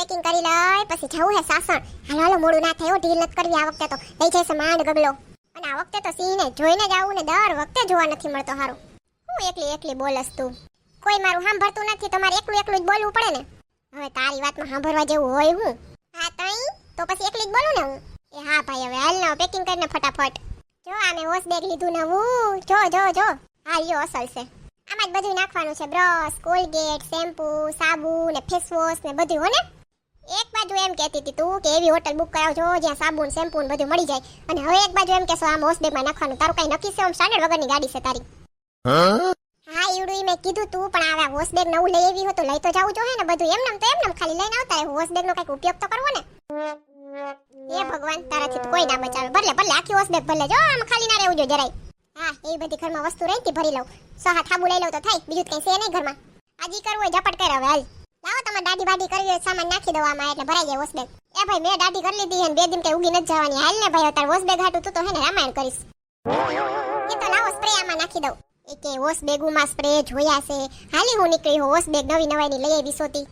Packing કરી લઈ, પછી જવું હે સાસણ. હાલો હાલો, મોડું ના થાય ઢીલ નથી કરવી આ વખતે તો. લઈ જશે માંડ ગબલો અને આ વખતે તો સિંહને જોઈને જ આવું ને દર વખતે જોવા નથી મળતો હારું. હું એકલી એકલી બોલસ તું. કોઈ મારું સાંભળતું નથી તમારે એકલું એકલું જ બોલવું પડે ને. હવે તારી વાતમાં સાંભળવા જેવું હોય હું? હા, તઈ? તો પછી એકલી જ બોલું ને હું? એ હા ભાઈ, હવે હાલ ના પેકિંગ કરીને ફટાફટ. જો આ મેં વોશ બેગ લીધું નવું જો જો જો. હા યો અસલ છે. આમાં જ બધું નાખવાનું છે. બ્રશ, કોલગેટ, શેમ્પુ, સાબુ ને ફેસ વોશ ને બધું, હો ને? એક બાજુ એમ કહેતી હતી તું કે એવી હોટલ બુક કરાવજો જ્યાં સાબુ ને શેમ્પુ બધું મળી જાય. અને હવે એક બાજુ એમ કહેશો આમ બેગમાં નાખવાનું તારું કઈ નક્કી છે? આમ સ્ટાન્ડર્ડ વગરની ગાડી છે તારી. હા? ઈવડું મેં કીધું તું પણ આવા બેગ નવું લઈ આવી હો તો લઈ તો જવું જોઈએ ને બધું. એમ તો એમ ખાલી લઈને આવતા વોશ નો કંઈક ઉપયોગ તો કરવો ને. એ ભગવાન તારાથી કોઈ ના બચાવે. ભલે ભલે આખી બેગ ભલે. જો આમ ખાલી ના રહેવું જો જરાય. હા એવી બધી ઘરમાં વસ્તુ રહી ભરી લઉં. સો હાથ થાબુ લઈ લઉં તો થાય. બીજું કઈ છે નહીં ઘરમાં. આજી કરવું હોય ઝપટ કર હવે હાલ. લાવો તમે દાઢી બાડી કરવી સામાન નાખી દો આમાં, એટલે ભરાઈ જાય વોશબેગ. એ ભાઈ, મેં દાઢી કરી લીધી અને બે દિન કઈ ઉગી નથી જવાની. હાલ ને ભાઈ અત્યારે વોશબેગ હાટું તું તો હે ને રામાયણ કરીશ. એ તો લાવો સ્પ્રે આમાં નાખી દઉં. એ કે વોશ સ્પ્રે જોયા છે. હાલી હું નીકળી હું વોશ નવી નવાઈની લઈ આવી સોતી.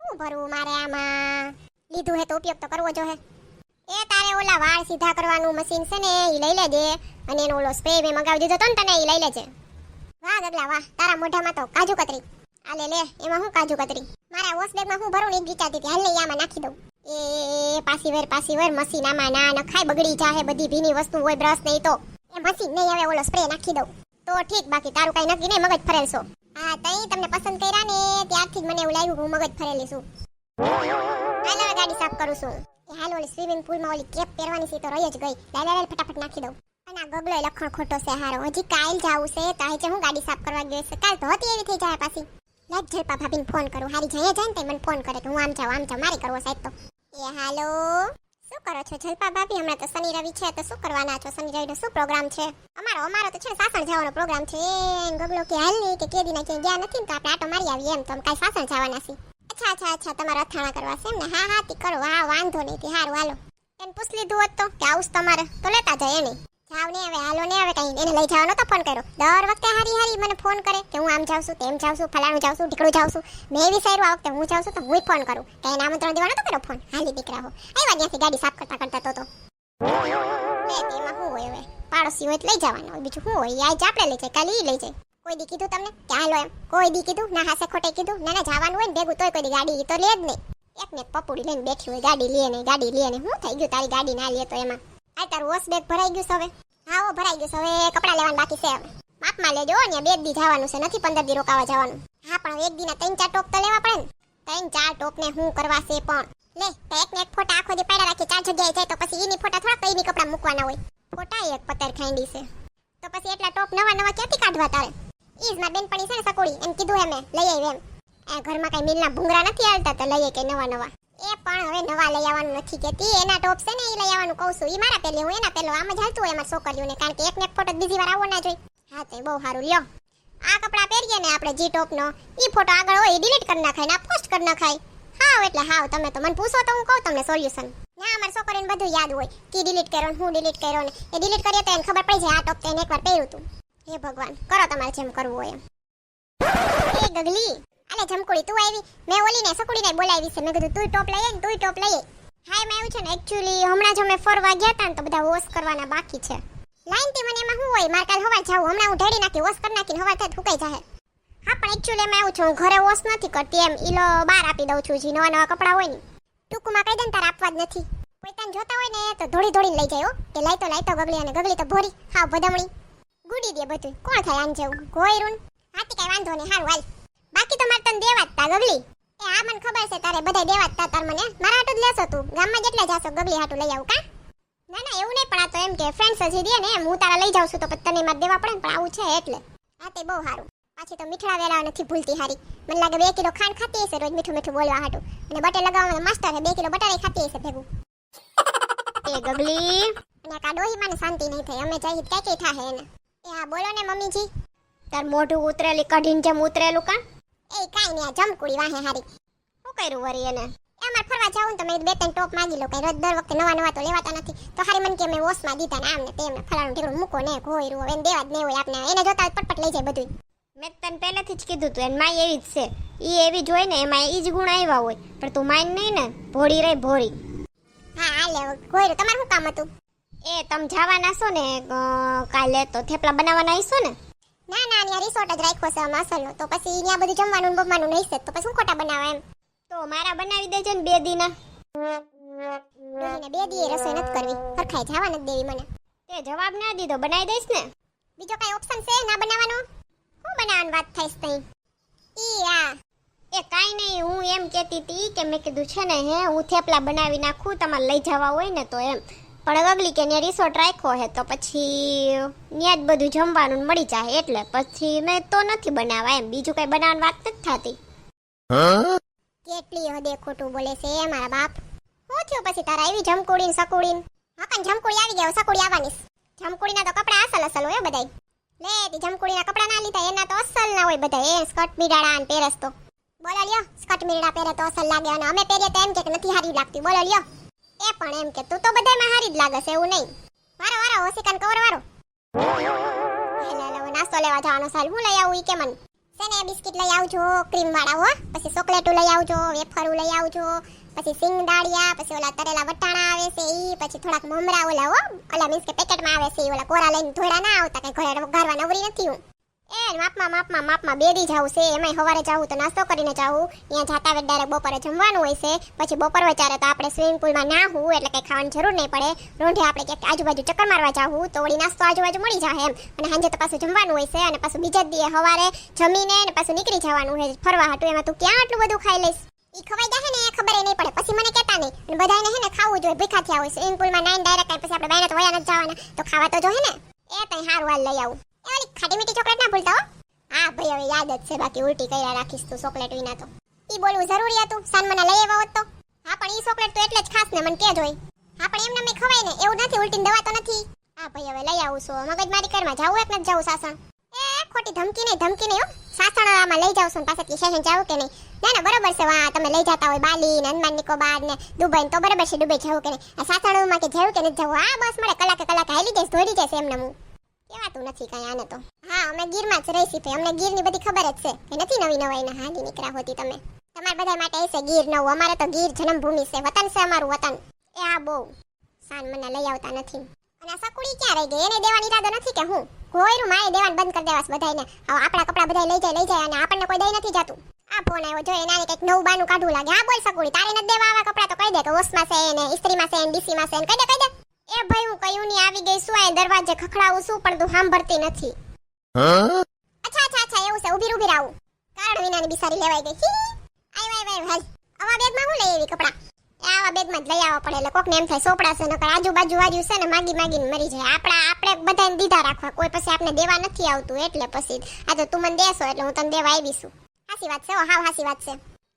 શું ભરવું મારે આમાં? લીધું હે તો ઉપયોગ તો કરવો જો હે. એ તારે ઓલા વાળ સીધા કરવાનું મશીન છે ને એ લઈ લેજે. અને એનો ઓલો સ્પ્રે મેં મગાવી દીધો તો ને તને એ લઈ લેજે. વાહ ગગલા, વાહ. તારા મોઢામાં તો કાજુ કતરી. આ લે એમાં હું કાજુ કતરી? મારા વોશ બેગમાં હું ભરું ને વિચારતી હતી હાલ ને આમાં નાખી દઉં. એ પાસી વેર પાસી વેર, મશીન આમાં ના નખાય બગડી જાહે, બધી ભીની વસ્તુ હોય, બ્રશ નહીં તો. એ મશીન નહીં આવે, ઓલો સ્પ્રે નાખી દઉં. તો ઠીક, બાકી તારું કઈ નક્કી નહીં, મગજ ફરેલશો હા, તઈ તમને પસંદ કર્યા ને, ત્યારથી મને એવું લાગ્યું હું મગજ ફરેલી છું. હાલ ગાડી સાફ કરું છું. હાલ ઓલી સ્વિમિંગ પુલમાં ઓલી કેપ પહેરવાની છે તો રહી જ ગઈ. લાય ફટાફટ નાખી દઉં. અને આ ગગલો લખણ ખોટો છે, હારો. હજી કાલ જાવું છે, તો આજે હું ગાડી સાફ કરવા ગયો છે, કાલ તો હતી એવી થઈ જાય પાછી. લાગ જલપા ભાભીને ફોન કરું, હારી જઈએ જાય ને તે મને ફોન કરે કે હું આમ જાઉં આમ જાઉં, મારી કરવો સાહેબ તો. એ હાલો. શું કરો છો જલપા ભાભી? હમણાં તો શનિ રવિ છે, તો શું કરવાના છો? શનિ રવિનો શું પ્રોગ્રામ છે? અમારો અમારો તો છે ને સાસણ જવાનો પ્રોગ્રામ છે. એ ગગલો કે હાલ નહીં કે કેદી ના ક્યાંય ગયા નથી ને તો આપણે આટો મારી આવીએ એમ તો કાંઈ સાસણ જવાના છીએ. અચ્છા અચ્છા અચ્છા, તમારે અથાણા કરવા છે એમ ને? હા હા, તી કરો. હા વાંધો નહીં, તે હારું, હાલો. એને પૂછ લીધું હોત તો કે આવું તમારે, તો લેતા જાય એને. જાવ ને હવે, હાલો ને હવે કઈ, એને લઈ જવાનો તો ફોન કર્યો. દર વખતે હારી હારી મને ફોન કરે કે હું આમ જાઉં છું, તેમ જાઉં છું, ફલાણું જાઉં છું, ઢીકડું જાઉં છું. મેં વિચાર્યું આ વખતે હું જાઉં છું તો હું ફોન કરું. કઈ આમંત્રણ દેવાનો તો કરો ફોન હાલી દીકરા હો. આવ્યા ત્યાંથી ગાડી સાફ કરતા કરતા તો તો. તેમાં શું હોય હવે? પાડોશી હોય લઈ જવાનો બીજું શું હોય? આજ આપણે લઈ જાય, કાલે લઈ જાય. કોઈ દી કીધું તમને? ક્યાં લો એમ. કોઈ દી કીધું? ના હાસે ખોટે કીધું? ના ના, જવાનું હોય ને ભેગું તોય કોઈ ગાડી તો લે જ નહીં. એક ને પપુડી લઈને બેઠી હોય, ગાડી લે ને ગાડી લે ને શું થઈ ગયું? તારી ગાડી ના લે તો એમાં. આ તારું વોશ બેગ ભરાઈ ગયું હવે. હા ઓ ભરાઈ ગયું હવે. કપડાં લેવાનું બાકી છે હવે. લેજો ને બે દી જવાનું છે. નથી પંદર દી રોકાવા જવાનું. હા, પણ એક દીના ત્રણ ચાર ટોપ તો લેવા પડે ને. ત્રણ ચાર ટોપ ને હું કરવા છે પણ. લે એક ને એક ફોટા આખો દી પાડ્યા રાખી ચાર જગ્યાએ જાય તો પછી એની ફોટા થોડા કઈ કપડા મૂકવાના હોય. ફોટા એક પતર ખાંડી છે. તો પછી એટલા ટોપ નવા નવા ક્યાંથી કાઢવા તારે? ઈજમાં બેનપણી છે ને સકોડી, એમ કીધું એમ લઈ આવી એમ. આ ઘરમાં કઈ મિલના ભૂંગરા નથી હાલતા, તો લઈએ કે નવા નવા. એ પણ હવે નવા લઈ આવવાનું નથી કેતી. એના ટોપ છે ને એ લઈ આવવાનું કહું છું. એ મારા પેલે હું એના પેલો આમ જ હાલતું હોય અમારા છોકરીઓને. કારણ કે એક ને એક ફોટો બીજી વાર આવવો ના જોઈ હા તો બહુ સારું. લ્યો. આ કપડાં પહેરીએ ને આપણે જી ટોપ નો. ઈ ફોટો આગળ હોય ડિલીટ કરી નાખાય ને પોસ્ટ કરી નાખાય. હાવ, એટલે હાવ. તમે તો મને પૂછો તો હું કહું તમને સોલ્યુશન ના, અમારા છોકરીને બધું યાદ હોય. કે ડિલીટ કર્યો ને હું ડિલીટ કર્યો ને. એ ડિલીટ કરીએ તો એને ખબર પડી જાય, આ ટોપ તો એને એકવાર પહેર્યું હતું હે ભગવાન, કરો તમારે જેમ કરવું હોય એમ. એ ગગલી અલે જમકુડી, તું આવી? મેં ઓલીને સકુડીને બોલાવી છે. મેં કીધું તું ટોપ લઈ તું ટોપ લઈ હા એમાં એવું છે ને એકચ્યુઅલી હમણાં જ અમે ફરવા ગયા હતા ને તો બધા વોશ કરવાના બાકી છે. લાઈનથી મને એમાં શું હોય? મારે કાલ હવા જાવ. હમણાં હું ઢેડી નાખી, વોશ કરી નાખીને હવા થાય ફૂકાઈ જાય હા, પણ એકચ્યુઅલી એમાં એવું છે. હું ઘરે વોશ નથી કરતી એમ. ઈલો બહાર આપી દઉં છું. જે, નવા નવા કપડાં હોય ને. ટૂંકમાં કહી દે ને તારે આપવા જ નથી. કોઈ તને જોતા હોય ને તો ધોડી ધોડીને લઈ જાય કે લાઈતો લાઈતો, ગગલી અને ગગલી તો ભોરી. હા ભદમણી. ગુડી દે બધું કોણ થાય આન જેવું? ગોયરું હાથી કઈ વાંધો નહીં. હારું, હાલ. બાકી તો મારે તને દેવા જ તા ગગલી. એ આ મને ખબર છે તારે બધા દેવા જ તા તાર મને. મારા હાટું જ લેશો તું. ગામમાં જેટલા જાશો ગગલી હાટું લઈ આવું કા? ના ના એવું નહીં પણ આ તો એમ કે ફ્રેન્ડ્સ સજી દે ને એમ. હું તારા લઈ જાઉં છું તો પછી તને મારે દેવા પડે ને પણ આવું છે એટલે. આ તે બહુ સારું. પાછી તો મીઠા વેલા નથી ભૂલતી હારી. મને લાગે બે કિલો ખાંડ ખાતી હશે રોજ મીઠું મીઠું બોલવા હાટું. અને બટે લગાવવાનું માસ્ટર છે બે કિલો બટર ખાતી હશે ભેગું. એ ગગલી. અને કા ડોહી મને શાંતિ નહીં થઈ અમે જઈ કઈ કઈ થાહે એને. એ હા બોલો ને મમ્મીજી. તાર મોઢું ઉતરેલી કઢીને જેમ ઉતરેલું કા? એ કાઈ નહીં જમકુડી વાહે હારી. શું કર્યું વરી એને? અમાર ફરવા જાવું ને તો મેં બે ત્રણ ટોપ માંગી લો કઈ રોજ દર વખતે નવા નવા તો લેવાતા નથી. તો હારી મને કે મેં વોશમાં દીધા ને આમ ને તેમ ને ફલાણું ઢીકડું મૂકો ને ઘોયરું હવે દેવા જ નહીં હોય આપને. એને જોતા પટપટ લઈ જાય બધું મેં તને પહેલેથી જ કીધું તું એને માય એવી જ છે. ઈ એવી જ હોય ને એમાં ઈ જ ગુણ આવ્યા હોય. પણ તું માન નહીં ને ભોળી રહી ભોળી. હા હાલે ગોયરું તમારું શું કામ હતું? એ તમે જવાના છો ને કાલે તો થેપલા બનાવવાના આવીશો ને? ના ના અહીંયા રિસોર્ટ જ રાખ્યો છે, આમ તો પછી ત્યાં બધું જમવાનું ને બમવાનું નહીં છે, તો પછી હું ખોટા બનાવવા એમ? તો મારા બનાવી દેજો ને બે દીના. બે દીએ રસોઈ નથી કરવી. હરખાઈ જવા નથી દેવી મને. તે જવાબ ના દીધો, બનાવી દઈશ ને? બીજો કઈ ઓપ્શન છે ના બનાવવાનો? શું બનાવવાની વાત થઈશ તઈ? ઈ આ. એ કાંઈ નહીં હું એમ કહેતી હતી કે મેં કીધું છે ને, હે, હું થેપલા બનાવી નાખું, તમારે લઈ જવા હોય ને તો એમ. પણ ગગલી કે રિસોર્ટ રાખ્યો હે તો પછી ત્યાં જ બધું જમવાનું મળી જાય એટલે પછી મેં તો નથી બનાવા એમ. બીજું કઈ બનાવવાની વાત નથી થતી. કેટલી હદે ખોટું બોલે છે મારા બાપ. હું થયું પછી તારા આવી જમકુડી સકુડી હા જમકુડી આવી ગયા સકુડી આવવાની જમકુડીના તો કપડા અસલ અસલ હોય બધાય. લે, તી જમકુડીના કપડા ના લીધા, એના તો અસલ ના હોય બધા એ સ્કર્ટ મીડાડા ને પહેરસ તો. બોલો લ્યો, સ્કર્ટ મીડાડા પહેરે તો અસલ લાગે અને અમે પહેરીએ તો એમ કે નથી હારી લાગતી. બોલો લ્યો. એ પણ એમ કે તું તો બધાયમાં હારી જ લાગે છે એવું નહીં. વારો વારો હોસિકાન કવર વારો. હેલો હેલો નાસ્તો લેવા જવાનો સાલ હું લઈ આવું કે મને. સેને બિસ્કિટ લઈ આવજો ક્રીમ વાળા, હો. પછી ચોકલેટો લઈ આવજો, વેફરું લઈ આવજો, પછી સિંગ દાળિયા, પછી ઓલા તરેલા વટાણા આવે છે ઈ, પછી થોડાક મમરા ઓલા, હો. ઓલા મીન્સ કે પેકેટમાં આવે છે ઓલા કોરા લઈને ધોળા ના આવતા, કઈ ઘરે વઘારવા નવરી નથી હું. એ માપમાં માપમાં માપમાં બે દી જાવું છે. એમાંય સવારે જાવું તો નાસ્તો કરીને જાવું. ત્યાં જાતા વેત ડાયરેક્ટ બપોરે જમવાનું હોય છે. પછી બપોર વચારે તો આપણે સ્વિમિંગ પુલમાં નાહવું, એટલે કઈ ખાવાની જરૂર નહીં પડે. રોંઢે આપણે ક્યાંક આજુબાજુ ચક્કર મારવા જાવું, તો વળી નાસ્તો આજુબાજુ મળી જાય એમ. અને સાંજે તો પાછું જમવાનું હોય છે. અને પાછું બીજા દિવસે સવારે જમીને ને પાછું નીકળી જવાનું હોય ફરવા હતું એમાં તું ક્યાં આટલું બધું ખાઈ લઈશ? ઈ ખવાઈ જાય ને ખબર નહીં પડે. પછી મને કહેતા નહીં. અને બધાને હે ને ખાવું જોઈએ. ભીખા થયા હોય. સ્વિમિંગ પુલમાં નાઈન ડાયરેક્ટ પછી આપણે બહેને તો વયા નથી જવાના. તો ખાવા તો જોઈએ ને. એ તઈ હારું હાલ લઈ આવું. ઓલી ખાટી મીઠી ચોકલેટ ના ભૂલતા હો. હા ભાઈ હવે યાદ જ છે, બાકી ઉલટી કર્યા રાખીશ તું ચોકલેટ વિના તો. ઈ બોલવું જરૂરી હતું, સાન મને લઈ આવ્યો તો. હા, પણ ઈ ચોકલેટ તો એટલે જ ખાસ ને મને કે જોઈ હા, પણ એમને મેં ખવાય ને, એવું નથી, ઉલટીની દવા તો નથી. હા ભાઈ હવે લઈ આવું છું મગજ મારી કરમાં જાવું એક નથી જાવું સાસણ. એ, ખોટી ધમકી નહીં ધમકી નહીં હો. સાસણ આમાં લઈ જાવ છું પાછા સ્ટેશન જાવું કે નહીં? ના ના, બરોબર છે વા તમે લઈ જતા હોય, બાલી ને હનુમાન નિકોબાર ને દુબઈ તો બરોબર છે, દુબઈ જવું કે નહીં? આ સાસણમાં કે જવું કે નથી જવું આ બસ મળે કલાકે કલાકે હાલી જઈશ, દોડી જશે એમને હું. કેવાતું નથી કઈ આને તો. હા, અમે ગીરમાં જ રહીશી ભાઈ. અમને ગીરની બધી ખબર જ છે. કે નથી નવી નવાઈ ના હાલી નીકળ્યા હોતી તમે. તમારા બધા માટે છે ગીર નવું. અમારે તો ગીર જન્મભૂમિ છે. વતન છે અમારું વતન. એ આ બહુ. સાન મને લઈ આવતા નથી. અને આ સકુડી ક્યાં રહી ગઈ? એને દેવાની ઈરાદો નથી કે હું? ઘોયરું મારે દેવાનું બંધ કરી દેવાસ બધાને હવે આપણા કપડા બધા લઈ જાય લઈ જાય અને આપણને કોઈ દઈ નથી જતું. આ ફોન આવ્યો. જો એના કંઈક નવું બાનું કાઢવું લાગે. હા, બોલ સકુડી. તારે નથી દેવા આવા કપડા તો કહી દે કે ઓસમાં છે ને ઇસ્ત્રીમાં છે ને ડીસીમાં છે ને કહી દે કહી દે. એ ભાઈ હું કયું ની આવી ગઈ છું આ દરવાજે ખખડાવું છું પણ તું સાંભળતી નથી. અચ્છા અચ્છા અચ્છા એવું છે ઊભી ઊભી રાવું કારણ વિનાની બિસારી લેવાઈ ગઈ. આય વાય વાય હાલ. આવા બેગમાં હું લઈ આવી કપડા? આવા બેગમાં જ લઈ આવવા પડે એટલે કોકને એમ થાય સોપડા છે નકર આજુબાજુ વાજુ છે ને માગી માગીને મરી જાય. આપણા આપણે બધાને દીધા રાખવા. કોઈ પછી આપણે દેવા નથી આવતું એટલે પછી આ તો તું મને દેશો એટલે હું તને દેવા આવી છું. હાસી વાત છે હો હાવ હાસી વાત છે.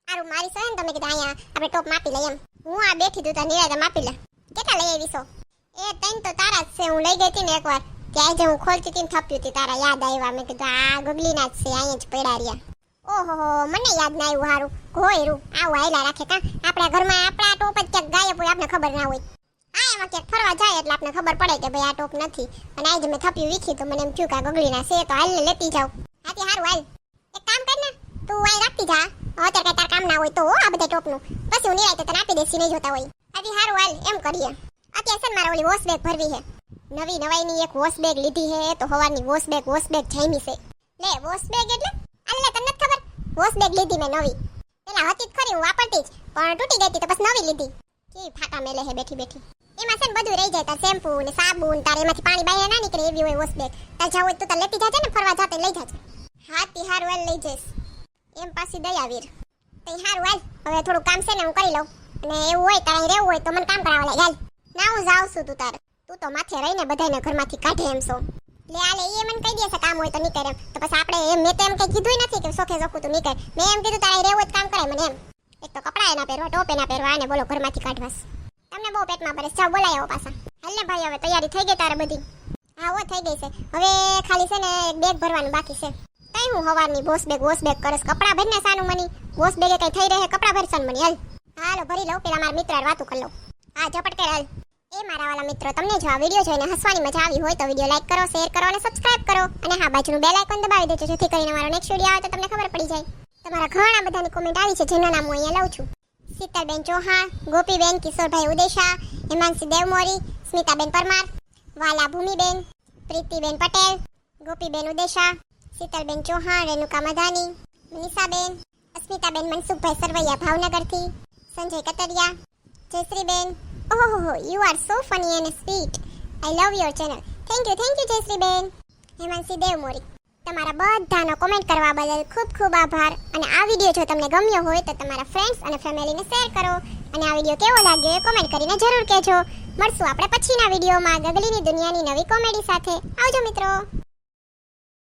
સારું મારી છે ને તમે કીધું અહીંયા આપણે ટોપ માપી લઈએ એમ. હું આ બેઠી તું તાર નિરાતે માપી લે. કેટલા લઈ આવીશો એ તૈન તો તારા છે, હું લઈ ગઈ ને એકવાર. ત્યાં જે હું ખોલતી હતી થપ્યું હતી, તારા યાદ આવ્યા. મેં કીધું, આ ગગલીના જ છે, અહીંયા જ પડ્યા રહ્યા. ઓહો, મને યાદ ના આવ્યું હારું. ઘોયરું, આવું આયલા રાખે કા? આપણા ઘરમાં આપણા ટોપ જ ક્યાંક ગાયબ હોય આપણે ખબર ના હોય. આ એમાં ક્યાંક ફરવા જાય એટલે આપણે ખબર પડે કે ભાઈ આ ટોપ નથી. અને આજે મેં થપ્યું વીખી, તો મને એમ થયું કે આ ગગલીના છે, તો હાલ લેતી જાવ હાથી, હારું, હાલ. એક કામ કર ને, તું અહીં રાખતી જા. અત્યારે કઈ તાર કામ ના હોય તો આ બધા ટોપનું. પછી હું નિરાય તને આપી દેસી નહીં જોતા હોય. હાથી, હારું, હાલ, એમ કરીએ. અત્યારે છે મારે ઓલી વોશ બેગ ભરવી છે. નવી નવાઈની એક વોશ બેગ લીધી છે, તો હવાની વોશ બેગ વોશ બેગ જામી છે. લે વોશ બેગ એટલે? અલ્લે તને નથી ખબર? વોશ બેગ લીધી મેં નવી. પેલા હતી જ ખરી, હું વાપરતી જ. પણ તૂટી ગઈ હતી, તો બસ નવી લીધી. કેવી ફાટા મેલે છે બેઠી બેઠી. એમાં છે ને બધું રહી જાય, તાર શેમ્પુ ને સાબુ ને તાર એમાંથી પાણી બાય ના નીકળે એવી હોય વોશ બેગ તાર જાવ તો તાર લેતી જાજે ને, ફરવા જાતે લઈ જાજે. હાથી હારું હાલ લઈ જઈશ. એમ પાછી દયાવીર તઈ હારું હાલ. હવે થોડું કામ છે ને, હું કરી લઉં. અને એવું હોય, તારે રહેવું હોય તો મને કામ કરાવવા લાગે. ના, હું જાઉં છું તું તારે. તું તો માથે રહીને બધાને ઘરમાંથી કાઢે એમ છો. લે આલે એ મને કહી દેશે કામ હોય તો નીકળ એમ. તો પછી આપણે એમ, મેં તો એમ કંઈ કીધું નથી કે સોખે સોખું તું નીકળ. મેં એમ કીધું, તારે રહેવું જ કામ કરાય મને એમ. એક તો કપડા એના પહેરવા, ટોપ એના પહેરવા અને બોલો ઘરમાંથી કાઢવાસ તમને બહુ પેટમાં ભરે જાઓ, બોલાય આવો પાછા. હાલ ને ભાઈ, હવે તૈયારી થઈ ગઈ તારે બધી. હા, હો, થઈ ગઈ છે. હવે ખાલી છે ને બેગ ભરવાનું બાકી છે. કઈ હું હવારની બોસ બેગ વોશ બેગ કરસ કપડા ભરીને સાનું મની. વોશ બેગે કઈ થઈ રહે, કપડા ભરશે મની. હાલ. હાલો, ભરી લઉં, પેલા મારા મિત્ર વાતું કરી લઉં. હા, ઝપટ કર, હાલ. એ મારા વાલા મિત્રો, તમને જો આ વીડિયો જોઈને હસવાની મજા આવી હોય તો વીડિયો લાઈક કરો, શેર કરો અને સબસ્ક્રાઇબ કરો. અને હા, બાજુનું બેલ આઇકન દબાવી દેજો, જેથી કરીને મારો નેક્સ્ટ વીડિયો આવે તો તમને ખબર પડી જાય. તમારા ઘણા બધાની કોમેન્ટ આવી છે, જેના નામ હું અહીંયા લઉં છું. શીતલબેન ચૌહાણ, ગોપીબેન, કિશોરભાઈ ઉદેશા, હિમાંશી દેવમોરી, સ્મિતાબેન પરમાર, વાલા ભૂમિબેન, પ્રીતિબેન પટેલ, ગોપીબેન ઉદેશા, શીતલબેન ચૌહાણ રેણુકા મધાની, મનીષાબેન, અસ્મિતાબેન મનસુખભાઈ સરવૈયા ભાવનગરથી, સંજય કતરિયા, જયશ્રીબેન ઓહો you are so funny and sweet I love your channel thank you thank you જયશ્રીબેન હેમાંશી દેવમોરી તમારા બધાનો કોમેન્ટ કરવા બદલ ખૂબ ખૂબ આભાર. અને આ વીડિયો જો તમને ગમ્યો હોય તો તમારા ફ્રેન્ડ્સ અને ફેમિલીને શેર કરો. અને આ વીડિયો કેવો લાગ્યો એ કોમેન્ટ કરીને જરૂર કહેજો. મળશું આપણે પછીના વિડીયોમાં ગગલીની દુનિયાની નવી કોમેડી સાથે. આવજો મિત્રો.